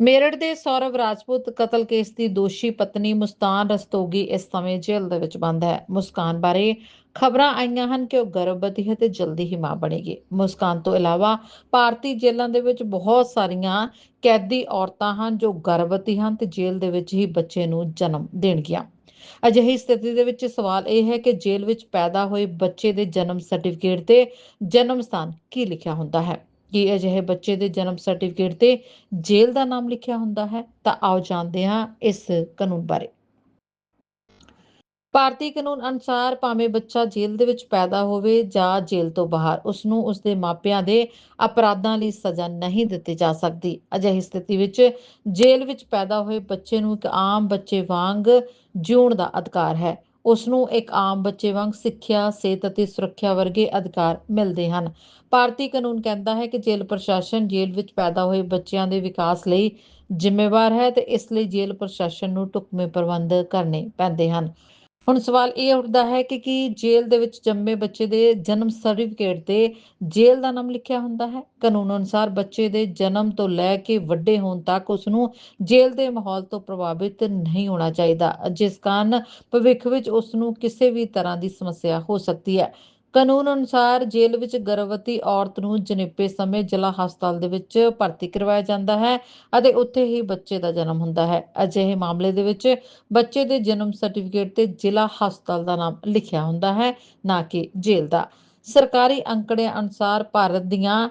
ਮੇਰਠ ਦੇ ਸੌਰਵ ਰਾਜਪੂਤ ਕਤਲ ਕੇਸ ਦੀ ਦੋਸ਼ੀ ਪਤਨੀ ਮੁਸਤਾਨ ਰਸਤੋਗੀ ਇਸ ਸਮੇਂ ਜੇਲ੍ਹ ਦੇ ਵਿੱਚ ਬੰਦ ਹੈ। ਮੁਸਕਾਨ ਬਾਰੇ ਖਬਰਾਂ ਆਈਆਂ ਹਨ ਕਿ ਉਹ ਗਰਭਵਤੀ ਹੈ ਤੇ ਜਲਦੀ ਹੀ ਮਾਂ ਬਣੇਗੀ। ਮੁਸਕਾਨ ਤੋਂ ਇਲਾਵਾ ਭਾਰਤੀ ਜੇਲ੍ਹਾਂ ਦੇ ਵਿੱਚ ਬਹੁਤ ਸਾਰੀਆਂ ਕੈਦੀ ਔਰਤਾਂ ਹਨ ਜੋ ਗਰਭਵਤੀ ਹਨ ਤੇ ਜੇਲ੍ਹ ਦੇ ਵਿੱਚ ਹੀ ਬੱਚੇ ਨੂੰ ਜਨਮ ਦੇਣਗੀਆਂ। ਅਜਿਹੀ ਸਥਿਤੀ ਦੇ ਵਿੱਚ ਸਵਾਲ ਇਹ ਹੈ ਕਿ ਜੇਲ੍ਹ ਵਿੱਚ ਪੈਦਾ ਹੋਏ ਬੱਚੇ ਦੇ ਜਨਮ ਸਰਟੀਫਿਕੇਟ ਤੇ ਜਨਮ ਸਥਾਨ ਕੀ ਲਿਖਿਆ ਹੁੰਦਾ ਹੈ। ਕੀ ਅਜਿਹੇ ਬੱਚੇ ਦੇ ਜਨਮ ਸਰਟੀਫਿਕੇਟ ਤੇ ਜੇਲ੍ਹ ਦਾ ਨਾਮ ਲਿਖਿਆ ਹੁੰਦਾ ਹੈ, ਤਾਂ ਆਓ ਜਾਣਦੇ ਹਾਂ ਇਸ ਕਾਨੂੰਨ ਬਾਰੇ। ਭਾਰਤੀ ਕਾਨੂੰਨ ਅਨੁਸਾਰ ਭਾਵੇਂ ਬੱਚਾ ਜੇਲ੍ਹ ਦੇ ਵਿੱਚ ਪੈਦਾ ਹੋਵੇ ਜਾਂ ਜੇਲ੍ਹ ਤੋਂ ਬਾਹਰ ਉਸ ਨੂੰ ਉਸ ਦੇ ਮਾਪਿਆਂ ਦੇ ਅਪਰਾਧਾਂ ਲਈ ਸਜ਼ਾ ਨਹੀਂ ਦਿੱਤੀ ਜਾ ਸਕਦੀ। ਅਜਿਹੀ ਸਥਿਤੀ ਵਿੱਚ ਜੇਲ੍ਹ ਵਿੱਚ ਪੈਦਾ ਹੋਏ ਬੱਚੇ ਨੂੰ ਇੱਕ ਆਮ ਬੱਚੇ ਵਾਂਗ ਜਿਉਣ ਦਾ ਅਧਿਕਾਰ ਹੈ। ਉਸ ਨੂੰ ਇੱਕ ਆਮ ਬੱਚੇ ਵਾਂਗ ਸਿੱਖਿਆ, ਸਿਹਤ ਅਤੇ ਸੁਰੱਖਿਆ ਵਰਗੇ ਅਧਿਕਾਰ ਮਿਲਦੇ ਹਨ। ਭਾਰਤੀ ਕਾਨੂੰਨ ਕਹਿੰਦਾ ਹੈ ਕਿ ਜੇਲ੍ਹ ਪ੍ਰਸ਼ਾਸਨ ਜੇਲ੍ਹ ਵਿੱਚ ਪੈਦਾ ਹੋਏ ਬੱਚਿਆਂ ਦੇ ਵਿਕਾਸ ਲਈ ਜ਼ਿੰਮੇਵਾਰ ਹੈ ਤੇ ਇਸ ਲਈ ਜੇਲ੍ਹ ਪ੍ਰਸ਼ਾਸਨ ਨੂੰ ਢੁਕਵੇਂ ਪ੍ਰਬੰਧ ਕਰਨੇ ਪੈਂਦੇ ਹਨ। ਹੁਣ ਸਵਾਲ ਇਹ ਉੱਠਦਾ ਹੈ ਕਿ ਕੀ ਜੇਲ੍ਹ ਦੇ ਵਿੱਚ ਜੰਮੇ ਬੱਚੇ ਦੇ ਜਨਮ ਸਰਟੀਫਿਕੇਟ ਤੇ ਜੇਲ੍ਹ ਦਾ ਨਾਮ ਲਿਖਿਆ ਹੁੰਦਾ ਹੈ? ਕਾਨੂੰਨ ਅਨੁਸਾਰ ਬੱਚੇ ਦੇ ਜਨਮ ਤੋਂ ਲੈ ਕੇ ਵੱਡੇ ਹੋਣ ਤੱਕ ਉਸ ਨੂੰ ਜੇਲ੍ਹ ਦੇ ਮਾਹੌਲ ਤੋਂ ਪ੍ਰਭਾਵਿਤ ਨਹੀਂ ਹੋਣਾ ਚਾਹੀਦਾ। ਜਿਸ ਕਾਰਨ ਭਵਿੱਖ ਵਿੱਚ ਉਸ ਨੂੰ ਕਿਸੇ ਵੀ ਤਰ੍ਹਾਂ ਦੀ ਸਮੱਸਿਆ ਹੋ ਸਕਦੀ ਹੈ। ਕਾਨੂੰਨ ਅਨੁਸਾਰ ਜੇਲ੍ਹ ਵਿੱਚ ਗਰਭਵਤੀ ਔਰਤ ਨੂੰ ਜਨੇਪੇ ਸਮੇਂ ਜ਼ਿਲ੍ਹਾ ਹਸਪਤਾਲ ਦੇ ਵਿੱਚ ਭਰਤੀ ਕਰਵਾਇਆ ਜਾਂਦਾ ਹੈ ਅਤੇ ਉੱਥੇ ਹੀ ਬੱਚੇ ਦਾ ਜਨਮ ਹੁੰਦਾ ਹੈ। ਅਜਿਹੇ ਮਾਮਲੇ ਦੇ ਵਿੱਚ ਬੱਚੇ ਦੇ ਜਨਮ ਸਰਟੀਫਿਕੇਟ ਤੇ ਜ਼ਿਲ੍ਹਾ ਹਸਪਤਾਲ ਦਾ ਨਾਮ ਲਿਖਿਆ ਹੁੰਦਾ ਹੈ, ਨਾ ਕਿ ਜੇਲ੍ਹ ਦਾ। ਸਰਕਾਰੀ ਅੰਕੜਿਆਂ ਅਨੁਸਾਰ ਭਾਰਤ ਦੀਆਂ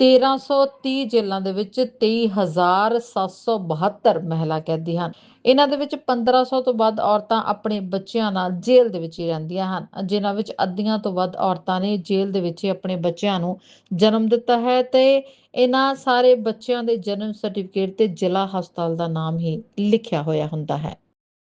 1330 ਜੇਲ੍ਹਾਂ ਦੇ ਵਿੱਚ 23772 ਮਹਿਲਾ ਕੈਦੀ ਹਨ। ਇਹਨਾਂ ਦੇ ਵਿੱਚ 1500 ਤੋਂ ਵੱਧ ਔਰਤਾਂ ਆਪਣੇ ਬੱਚਿਆਂ ਨਾਲ ਜੇਲ੍ਹ ਦੇ ਵਿੱਚ ਹੀ ਰਹਿੰਦੀਆਂ ਹਨ। ਜਿਨ੍ਹਾਂ ਵਿੱਚ ਅੱਧੀਆਂ ਤੋਂ ਵੱਧ ਔਰਤਾਂ ਨੇ ਜੇਲ੍ਹ ਦੇ ਵਿੱਚ ਹੀ ਆਪਣੇ ਬੱਚਿਆਂ ਨੂੰ ਜਨਮ ਦਿੱਤਾ ਹੈ ਤੇ ਇਹਨਾਂ ਸਾਰੇ ਬੱਚਿਆਂ ਦੇ ਜਨਮ ਸਰਟੀਫਿਕੇਟ ਤੇ ਜ਼ਿਲ੍ਹਾ ਹਸਪਤਾਲ ਦਾ ਨਾਮ ਹੀ ਲਿਖਿਆ ਹੋਇਆ ਹੁੰਦਾ ਹੈ।